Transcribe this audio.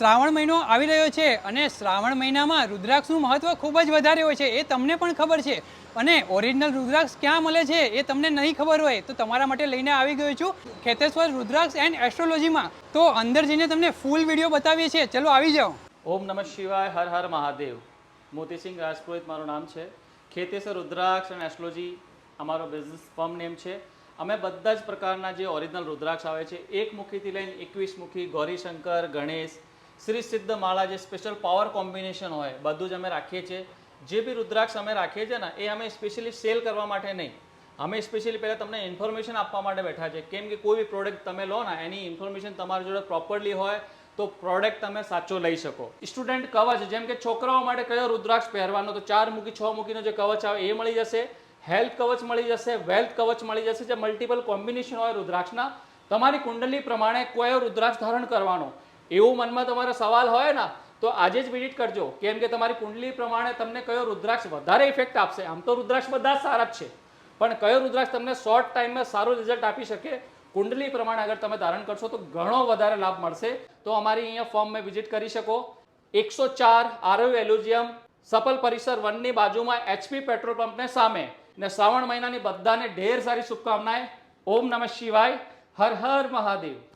શ્રાવણ મહિનો આવી રહ્યો છે અને શ્રાવણ મહિનામાં રુદ્રાક્ષનું મહત્ત્વ ખૂબ જ વધારે હોય છે, એ તમને પણ ખબર છે. અને ઓરિજિનલ રુદ્રાક્ષ ક્યાં મળે છે, એ તમને નહીં ખબર હોય, તો તમારા માટે લઈને આવી ગયો છું ખેતેશ્વર રુદ્રાક્ષ એન્ડ એસ્ટ્રોલોજીમાં. તો અંદર જઈને તમને ફૂલ વીડિયો બતાવીએ છીએ. ચલો, આવી જાઓ. ઓમ નમઃ શિવાય, હર હર મહાદેવ. મોતીસિંહ રાજપુરોહિત મારું નામ છે. ખેતેશ્વર રુદ્રાક્ષ એન્ડ એસ્ટ્રોલોજી અમારો બિઝનેસ ફર્મ નેમ છે. અમે બધા જ પ્રકારના જે ઓરિજિનલ રુદ્રાક્ષ આવે છે, એક મુખીથી લઈને એકવીસ મુખી, ગૌરીશંકર, ગણેશ શ્રી સિદ્ધ માળા જે સ્પેશિયલ પાવર કોમ્બિનેશન હોય, બધું જ અમે રાખીએ છીએ. જે બી રુદ્રાક્ષ અમે રાખીએ છીએ ને, એ અમે સ્પેશિયલી સેલ કરવા માટે નહીં. અમે સ્પેશિયલી પહેલાં તમને ઇન્ફોર્મેશન આપવા માટે બેઠા છે કેમ કે કોઈ બી પ્રોડક્ટ તમે લો ને, એની ઇન્ફોર્મેશન તમારી જોડે પ્રોપરલી હોય, તો પ્રોડક્ટ તમે સાચો લઈ શકો. સ્ટુડન્ટ કવચ, જેમ કે છોકરાઓ માટે કયો રુદ્રાક્ષ પહેરવાનો, તો ચાર મૂકી, છ મૂકીનો જે કવચ આવે, એ મળી જશે. હેલ્થ કવચ મળી જશે વેલ્થ કવચ મળી જશે, જે મલ્ટિપલ કોમ્બિનેશન હોય રુદ્રાક્ષના. તમારી કુંડલી પ્રમાણે કયો રુદ્રાક્ષ ધારણ કરવાનો. એવું મનમાં તમારો સવાલ હોય ને, તો આજે જ વિઝિટ કરજો. કેમ કે તમારી કુંડલી પ્રમાણે તમને કયો રુદ્રાક્ષ વધારે ઇફેક્ટ આપશે? આમ તો રુદ્રાક્ષ બધા સારા જ છે. પણ કયો રુદ્રાક્ષ તમને શોર્ટ ટાઈમમાં સારું રિઝલ્ટ આપી શકે? કુંડલી પ્રમાણે અગર તમે ધારણ કરશો તો ઘણો વધારે લાભ મળશે. તો અમારી અહીંયા ફોર્મમાં વિઝિટ કરી શકો. એકસો ચાર આરવ એલ્યુઝિયમ સફલ પરિસર વનની બાજુમાં એચપી પેટ્રોલ પંપને સામે. ને શ્રાવણ મહિનાની બધાને ઢેર સારી શુભકામનાએ ઓમ નમઃ શિવાય. હર હર મહાદેવ.